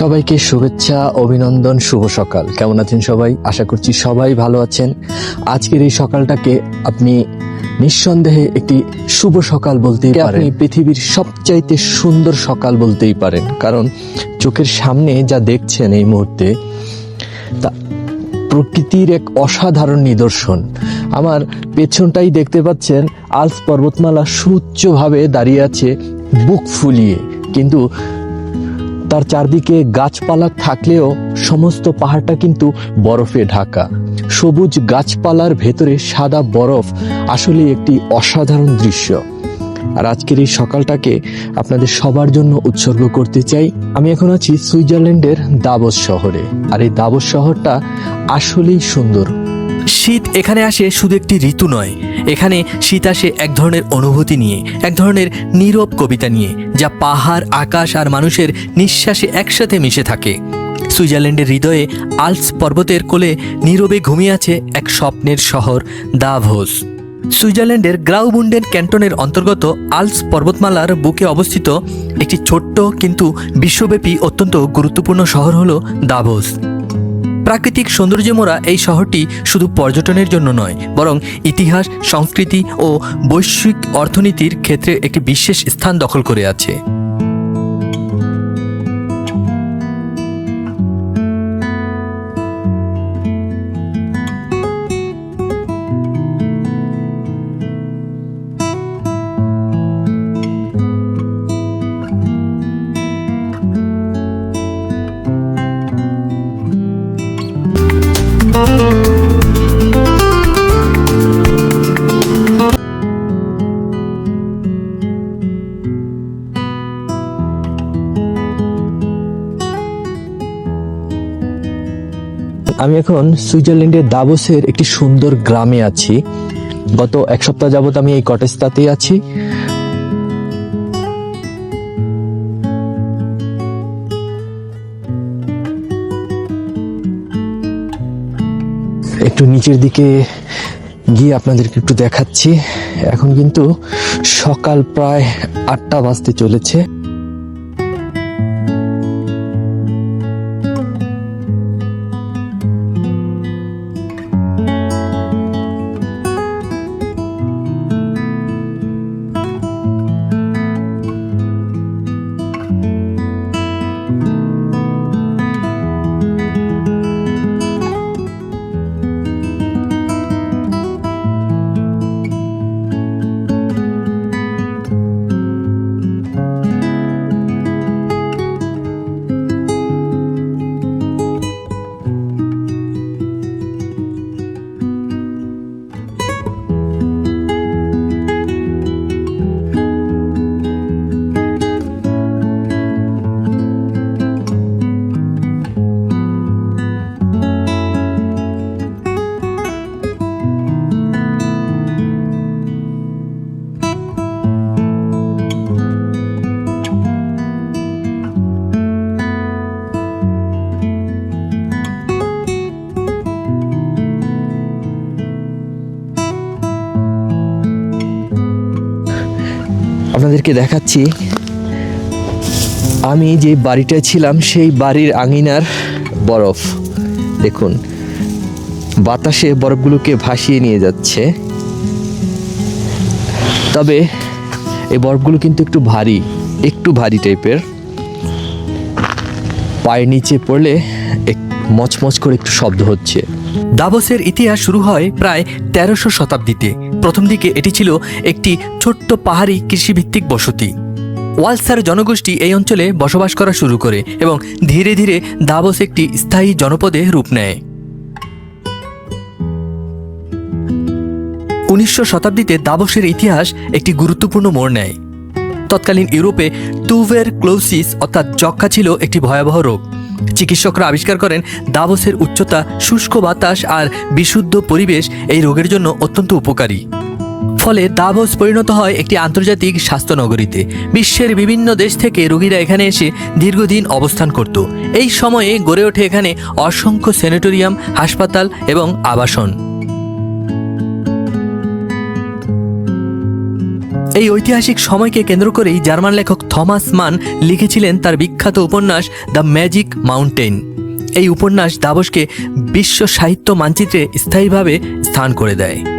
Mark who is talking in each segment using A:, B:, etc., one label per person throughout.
A: সবাইকে শুভেচ্ছা অভিনন্দন শুভ সকাল। কেমন আছেন সবাই? আশা করছি সবাই ভালো আছেন। আজকের এই সকালটাকে আপনি নিঃসন্দেহে একটি শুভ সকাল বলতেই পারেন। পৃথিবীর সবচাইতে সুন্দর সকাল বলতেই পারেন। কারণ চোখের সামনে যা দেখছেন এই মুহূর্তে তা প্রকৃতির এক অসাধারণ নিদর্শন। আমার পেছনটাই দেখতে পাচ্ছেন আলস পর্বতমালা সুউচ্চভাবে দাঁড়িয়ে আছে বুক ফুলিয়ে। কিন্তু তার চারদিকে গাছপালা থাকলেও সমস্ত পাহাড়টা কিন্তু বরফে ঢাকা। সবুজ গাছপালার ভেতরে সাদা বরফ আসলে একটি অসাধারণ দৃশ্য। আর আজকের এই সকালটাকে আপনাদের সবার জন্য উৎসর্গ করতে চাই। আমি এখন আছি সুইজারল্যান্ডের দাবস শহরে। আর এই দাবস শহরটা আসলেই সুন্দর।
B: শীত এখানে আসে শুধু একটি ঋতু নয়। এখানে শীত আসে এক ধরনের অনুভূতি নিয়ে, এক ধরনের নীরব কবিতা নিয়ে, যা পাহাড়, আকাশ আর মানুষের নিঃশ্বাসে একসাথে মিশে থাকে। সুইজারল্যান্ডের হৃদয়ে আলস পর্বতের কোলে নীরবে ঘুমিয়ে আছে এক স্বপ্নের শহর, দাভোস। সুইজারল্যান্ডের গ্রাউবুন্ডেন ক্যান্টনের অন্তর্গত আলস পর্বতমালার বুকে অবস্থিত একটি ছোট্ট কিন্তু বিশ্বব্যাপী অত্যন্ত গুরুত্বপূর্ণ শহর হল দাভোস। প্রাকৃতিক সৌন্দর্যে মোড়া এই শহরটি শুধু পর্যটনের জন্য নয়, বরং ইতিহাস, সংস্কৃতি ও বৈশ্বিক অর্থনীতির ক্ষেত্রে একটি বিশেষ স্থান দখল করে আছে।
A: আমি এখন সুইজারল্যান্ডের দাবোসের একটি সুন্দর গ্রামে আছি। গত এক সপ্তাহ যাবত আমি এই কটেজটাতেই আছি। একটু নিচের দিকে গিয়ে আপনাদেরকে একটু দেখাচ্ছি। এখন কিন্তু সকাল প্রায় আটটা বাজতে চলেছে। আপনাদেরকে দেখাচ্ছি। আমি যে বাড়িটায় ছিলাম, সেই বাড়ির আঙিনার বরফ। দেখুন, বাতাসে বরফগুলোকে ভাসিয়ে নিয়ে যাচ্ছে। তবে এই বরফগুলো কিন্তু একটু ভারী একটু ভারী টাইপের। পায়ের নিচে পড়লে এক মচমচ করে একটু শব্দ হচ্ছে।
B: দাভোসের ইতিহাস শুরু হয় প্রায় তেরোশো শতাব্দীতে। প্রথম দিকে এটি ছিল একটি ছোট্ট পাহাড়ি কৃষিভিত্তিক বসতি। ওয়ালসার জনগোষ্ঠী এই অঞ্চলে বসবাস করা শুরু করে এবং ধীরে ধীরে দাভোস একটি স্থায়ী জনপদে রূপ নেয়। উনিশশো শতাব্দীতে দাবসের ইতিহাস একটি গুরুত্বপূর্ণ মোড় নেয়। তৎকালীন ইউরোপে টুভের ক্লোসিস অর্থাৎ যক্ষা ছিল একটি ভয়াবহ রোগ। চিকিৎসকরা আবিষ্কার করেন দাবসের উচ্চতা, শুষ্ক বাতাস আর বিশুদ্ধ পরিবেশ এই রোগের জন্য অত্যন্ত উপকারী। ফলে দাভোস পরিণত হয় একটি আন্তর্জাতিক স্বাস্থ্য নগরীতে। বিশ্বের বিভিন্ন দেশ থেকে রোগীরা এখানে এসে দীর্ঘদিন অবস্থান করত। এই সময়ে গড়ে ওঠে এখানে অসংখ্য সেনেটোরিয়াম হাসপাতাল এবং আবাসন। এই ঐতিহাসিক সময়কে কেন্দ্র করেই জার্মান লেখক থমাস মান লিখেছিলেন তার বিখ্যাত উপন্যাস দ্য ম্যাজিক মাউন্টেন এই উপন্যাস দাবসকে বিশ্ব সাহিত্য মানচিত্রে স্থায়ীভাবে স্থান করে দেয়।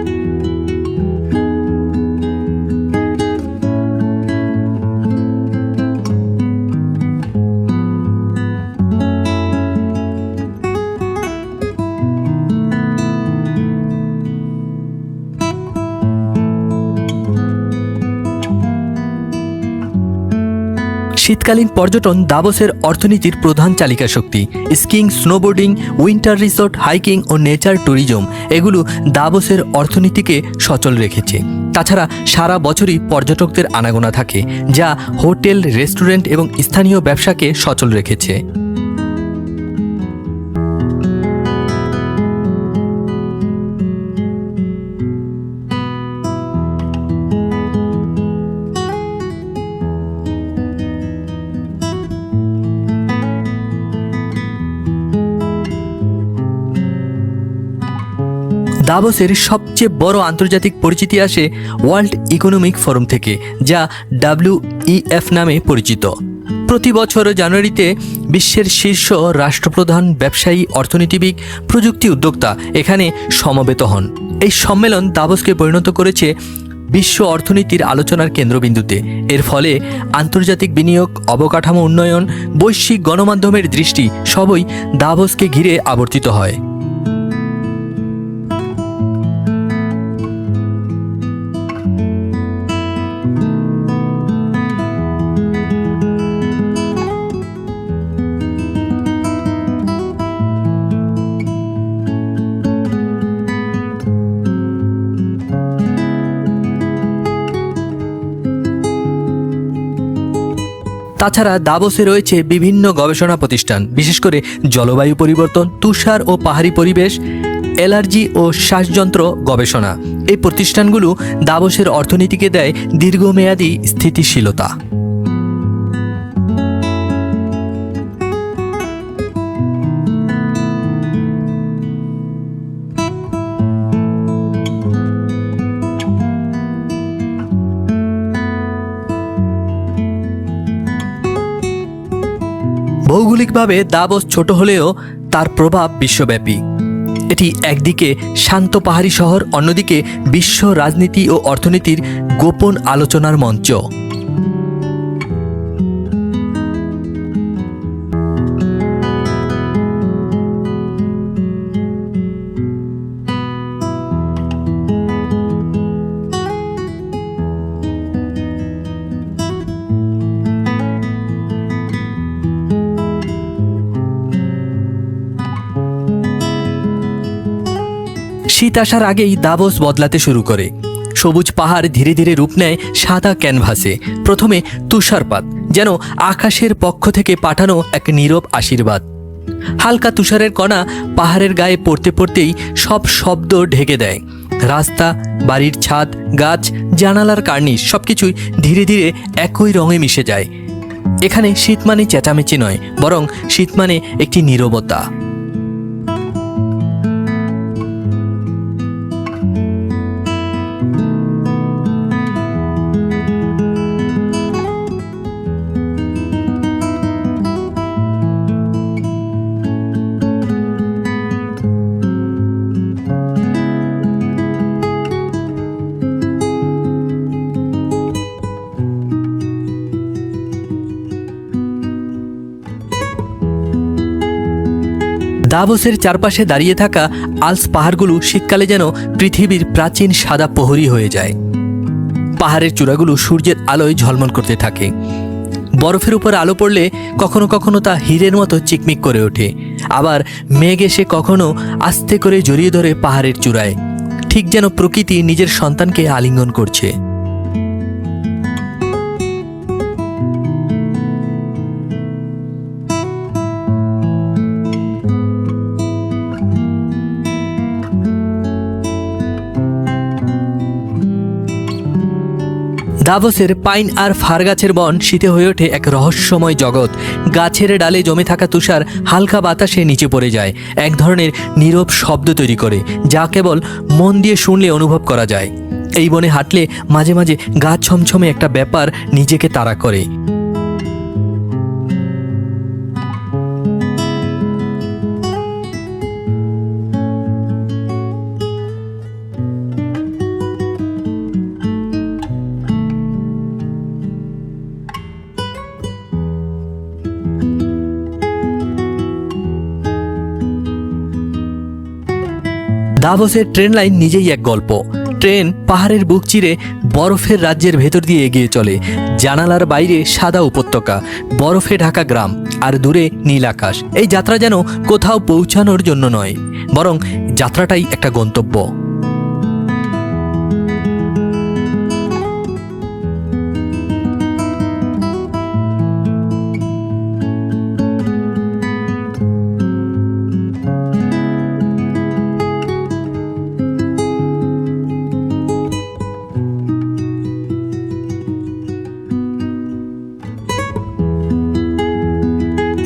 B: শীতকালীন পর্যটন দাবসের অর্থনীতির প্রধান চালিকা শক্তি। Skiing snowboarding, winter resort, hiking ও নেচার ট্যুরিজম এগুলো দাবসের অর্থনীতিকে সচল রেখেছে। তাছাড়া সারা বছরই পর্যটকদের আনাগোনা থাকে, যা হোটেল, রেস্টুরেন্ট এবং স্থানীয় ব্যবসাকে সচল রেখেছে। দাভোসের সবচেয়ে বড় আন্তর্জাতিক পরিচিতি আসে ওয়ার্ল্ড ইকোনমিক ফোরাম থেকে, যা ডাব্লিউইএফ নামে পরিচিত। প্রতি বছর জানুয়ারিতে বিশ্বের শীর্ষ রাষ্ট্রপ্রধান, ব্যবসায়ী, অর্থনীতিবিদ, প্রযুক্তি উদ্যোক্তা এখানে সমবেত হন। এই সম্মেলন দাবসকে পরিণত করেছে বিশ্ব অর্থনীতির আলোচনার কেন্দ্রবিন্দুতে। এর ফলে আন্তর্জাতিক বিনিয়োগ, অবকাঠামো উন্নয়ন, বৈশ্বিক গণমাধ্যমের দৃষ্টি সবই দাভোসকে ঘিরে আবর্তিত হয়। তাছাড়া দাবসে রয়েছে বিভিন্ন গবেষণা প্রতিষ্ঠান, বিশেষ করে জলবায়ু পরিবর্তন, তুষার ও পাহাড়ি পরিবেশ অ্যালার্জি ও শ্বাসযন্ত্র গবেষণা। এই প্রতিষ্ঠানগুলো দাবসের অর্থনীতিকে দেয় দীর্ঘমেয়াদী স্থিতিশীলতা। ভৌগোলিকভাবে দাবস ছোট হলেও তার প্রভাব বিশ্বব্যাপী। এটি একদিকে শান্ত পাহাড়ি শহর, অন্যদিকে বিশ্ব রাজনীতি ও অর্থনীতির গোপন আলোচনার মঞ্চ। শীত আসার আগেই দাবস বদলাতে শুরু করে। সবুজ পাহাড় ধীরে ধীরে রূপ নেয় সাদা ক্যানভাসে। প্রথমে তুষারপাত, যেন আকাশের পক্ষ থেকে পাঠানো এক নীরব আশীর্বাদ। হালকা তুষারের কণা পাহাড়ের গায়ে পড়তে পড়তেই সব শব্দ ঢেকে দেয়। রাস্তা, বাড়ির ছাদ, গাছ, জানালার কার্নিশ, সবকিছুই ধীরে ধীরে একই রঙে মিশে যায়। এখানে শীত মানে চেঁচামেচি নয়, বরং শীত মানে একটি নীরবতা। দাভোসের চারপাশে দাঁড়িয়ে থাকা আলস পাহাড়গুলো শীতকালে যেন পৃথিবীর প্রাচীন সাদা প্রহরী হয়ে যায়। পাহাড়ের চূড়াগুলো সূর্যের আলোয় ঝলমল করতে থাকে। বরফের উপর আলো পড়লে কখনো কখনো তা হীরের মতো চিকমিক করে ওঠে। আবার মেঘ এসে কখনো আস্তে করে জড়িয়ে ধরে পাহাড়ের চূড়ায়। ঠিক যেন প্রকৃতি নিজের সন্তানকে আলিঙ্গন করছে। দাভোসের পাইন আর ফার গাছের বন শীতে হয়ে ওঠে এক রহস্যময় জগৎ। গাছের ডালে জমে থাকা তুষার হালকা বাতাসে নিচে পড়ে যায়। এক ধরনের নীরব শব্দ তৈরি করে, যা কেবল মন দিয়ে শুনলে অনুভব করা যায়। এই বনে হাঁটলে মাঝে মাঝে গা ছমছমে একটা ব্যাপার নিজেকে তাড়া করে। দাভোসের ট্রেন লাইন নিজেই এক গল্প। ট্রেন পাহাড়ের বুক চিরে বরফের রাজ্যের ভেতর দিয়ে এগিয়ে চলে। জানালার বাইরে সাদা উপত্যকা, বরফে ঢাকা গ্রাম, আর দূরে নীল আকাশ। এই যাত্রা যেন কোথাও পৌঁছানোর জন্য নয়, বরং যাত্রাটাই একটা গন্তব্য।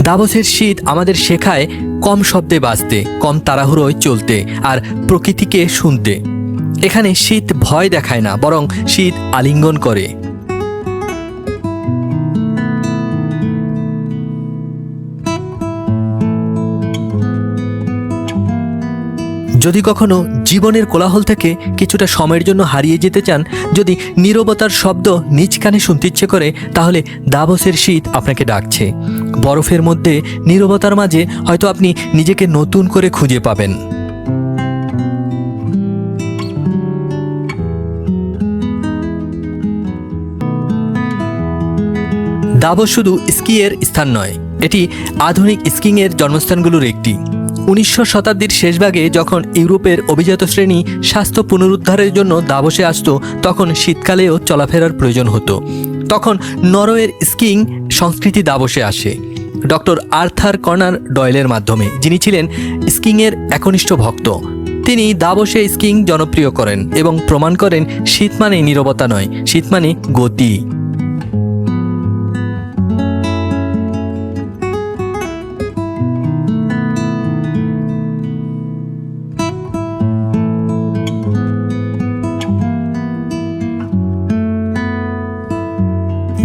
B: দাবসের শীত আমাদের শেখায় কম শব্দে বাঁচতে কম তাড়াহুড়োয় চলতে আর প্রকৃতিকে শুনতে। এখানে শীত ভয় দেখায় না, বরং শীত আলিঙ্গন করে। যদি কখনো জীবনের কোলাহল থেকে কিছুটা সময়ের জন্য হারিয়ে যেতে চান, যদি নীরবতার শব্দ নিজ কানে শুনতে ইচ্ছে করে, তাহলে দাবসের শীত আপনাকে ডাকছে। বরফের মধ্যে, নীরবতার মাঝে হয়তো আপনি নিজেকে নতুন করে খুঁজে পাবেন। দাবস শুধু স্কিয়ের স্থান নয়, এটি আধুনিক স্কিংয়ের জন্মস্থানগুলোর একটি। উনিশশো শতাব্দীর শেষভাগে যখন ইউরোপের অভিজাত শ্রেণি স্বাস্থ্য পুনরুদ্ধারের জন্য দাবসে আসতো, তখন শীতকালেও চলাফেরার প্রয়োজন হতো। তখন নরওয়ের স্কিং সংস্কৃতি দাবসে আসে। ডক্টর আর্থার কর্নার ডয়েলের মাধ্যমে, যিনি ছিলেন স্কিংয়ের একনিষ্ঠ ভক্ত। তিনি দাবসে স্কিং জনপ্রিয় করেন এবং প্রমাণ করেন শীত মানে নিরবতা নয়, শীত মানে গতি।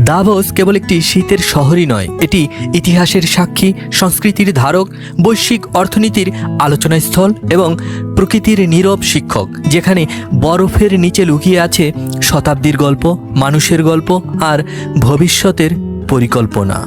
B: দাভোস কেবল একটি শীতের শহরই নয়, এটি ইতিহাসের সাক্ষী, সংস্কৃতির ধারক, বৈশ্বিক অর্থনীতির আলোচনাস্থল এবং প্রকৃতির নীরব শিক্ষক, যেখানে বরফের নিচে লুকিয়ে আছে শতাব্দীর গল্প, মানুষের গল্প আর ভবিষ্যতের পরিকল্পনা।